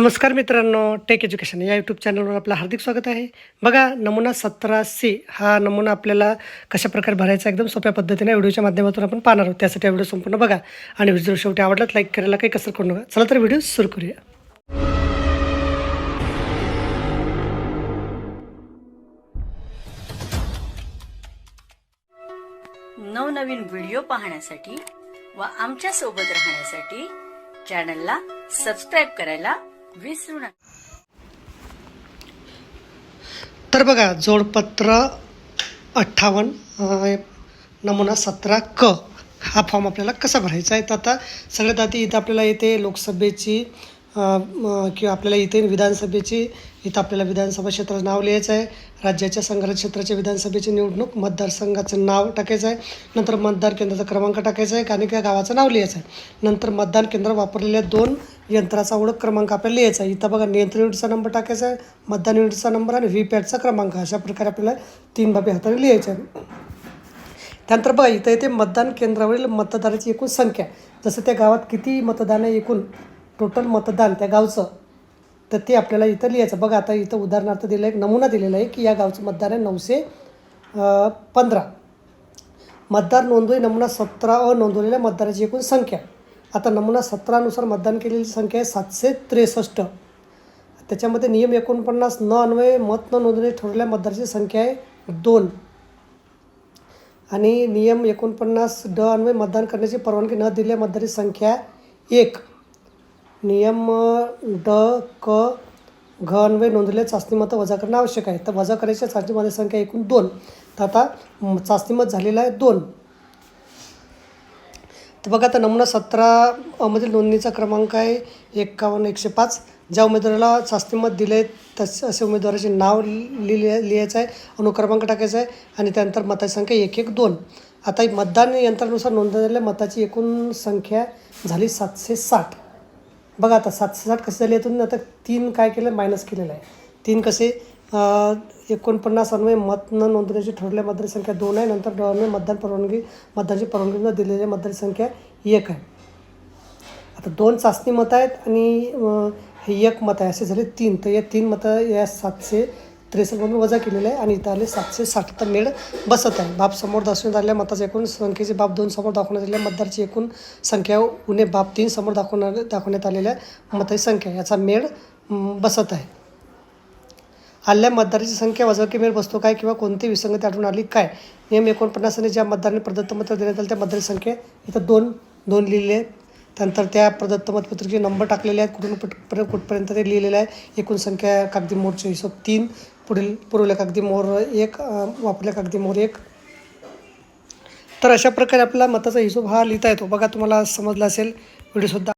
नमस्कार मित्रांनो take education या यूट्यूब चॅनलवर आपलं हार्दिक स्वागत आहे. बघा नमुना सतरा सी हा नमुना आपल्याला कशा प्रकारे भरायचा एकदम सोप्या पद्धतीने व्हिडिओच्या माध्यमातून आपण पाहणार आहोत. त्यासाठी हा व्हिडिओ संपूर्ण बघा. आणि व्हिडिओ शेवटी आवडलात लाईक करायला काही कसर करू नका. चला तर व्हिडिओ सुरू करूया. नवनवीन व्हिडिओ पाहण्यासाठी व आमच्यासोबत राहण्यासाठी चॅनलला सबस्क्राईब करायला विसरू नका. तर बघा जोडपत्र अठ्ठावन्न नमुना सतरा क हा फॉर्म आपल्याला कसा भरायचा आहे? तर आता सगळ्यात आधी इथं आपल्याला येते लोकसभेची किंवा आपल्याला इथे विधानसभेची इथं आपल्याला विधानसभा क्षेत्राचं नाव लिहायचं आहे. राज्याच्या संघात क्षेत्राच्या विधानसभेची निवडणूक मतदारसंघाचं नाव टाकायचं आहे. नंतर मतदार केंद्राचा क्रमांक टाकायचा आहे. आणि त्या गावाचं नाव लिहायचं आहे. नंतर मतदान केंद्र वापरलेल्या दोन यंत्राचा ओळख क्रमांक आपल्याला लिहायचा आहे. इथं बघा नियंत्रण युनिटचा नंबर टाकायचा आहे मतदान युनिटचा नंबर आणि व्ही पॅटचा क्रमांक. अशा प्रकारे आपल्याला तीन बाबी हाताने लिहायच्या आहे त्यानंतर बघा इथं येते मतदान केंद्रावरील मतदाराची एकूण संख्या. जसं त्या गावात किती मतदान आहे एकूण टोटल मतदान त्या गावचं तर ते आपल्याला इथं लिहायचं. बघा आता इथं उदाहरणार्थ दिलं एक नमुना दिलेला आहे की या गावचं मतदान आहे नऊशे पंधरा. मतदार नोंदणी नमुना सतरा अ नोंदवलेल्या मतदाराची एकूण संख्या. आता नमुना सतरानुसार मतदान केलेली संख्या आहे सातशे त्रेसष्ट. त्याच्यामध्ये नियम एकोणपन्नास न अन्वये मत न नोंदणी ठरवल्या मतदाराची संख्या आहे दोन. आणि नियम एकोणपन्नास ड अन्वये मतदान करण्याची परवानगी न दिलेल्या मतदाराची संख्या एक. नियम ड क घ अन्वय नोंदलेल्या चाचणी मतं वजा करणं आवश्यक आहे. तर वजा करायच्या चाचणीमध्ये संख्या एकूण दोन. तर आता चाचणी मत झालेलं आहे दोन. तर बघा आता नमुना सतरामधील नोंदणीचा क्रमांक आहे एक्कावन्न एकशे पाच. ज्या उमेदवाराला चाचणी मत दिले तसे असे उमेदवाराचे नाव लिहिले लिहायचं आहे अनुक्रमांक टाकायचा आहे आणि त्यानंतर मताची संख्या एक एक दोन. आता मतदान यंत्रानुसार नोंदवलेल्या मताची एकूण संख्या झाली सातशे साठ. बघा आता सातशे साठ कसे झाले यातून आता तीन काय केलं मायनस केलेलं आहे. तीन कसे? एकोणपन्नास अन्वये मत न नोंदण्याची ठरलेल्या मतदाराची संख्या दोन आहे. नंतर ड मतदान परवानगी मतदानाची परवानगी न दिलेल्या मतदाराची संख्या एक आहे. आता दोन चाचणी मतं आहेत आणि हे एक मत आहे. असे झाले तीन. तर या तीन मतं या सातशे त्रेसष्टमधून वजा केलेलं आहे आणि इथं आले सातशे साठ तर मेळ बसत आहे. बाप समोर दाखवण्यात आलेल्या मताच्या एकूण संख्येचे बाप दोन समोर दाखवण्यात आलेल्या मतदारची एकूण संख्या उणे बाप तीन समोर दाखवणार दाखवण्यात आलेल्या मताची संख्या. याचा मेळ बसत आहे. आल्या मतदाराची संख्या वजाकी मेळ बसतो काय किंवा कोणती विसंगती आढळून आली काय? नियम एकोणपन्नासाने ज्या मतदाराने प्रदत्त मत देण्यात आले त्या मतदार संख्या इथं दोन दोन लिहिलेले आहेत. त्यानंतर त्या प्रदत्त मतपत्रिकेचे नंबर टाकलेले आहेत. कुठून कुठपर्यंत कुठपर्यंत ते लिहिलेलं आहे? एकूण संख्या कागदी मोरचे हिशोब तीन पुढील पुरवल्या कागदी मोर एक वापरल्या कागदी मोर एक. तर अशा प्रकारे आपला मताचा हिशोब हा लिहिता येतो. बघा तुम्हाला समजला असेल. व्हिडिओसुद्धा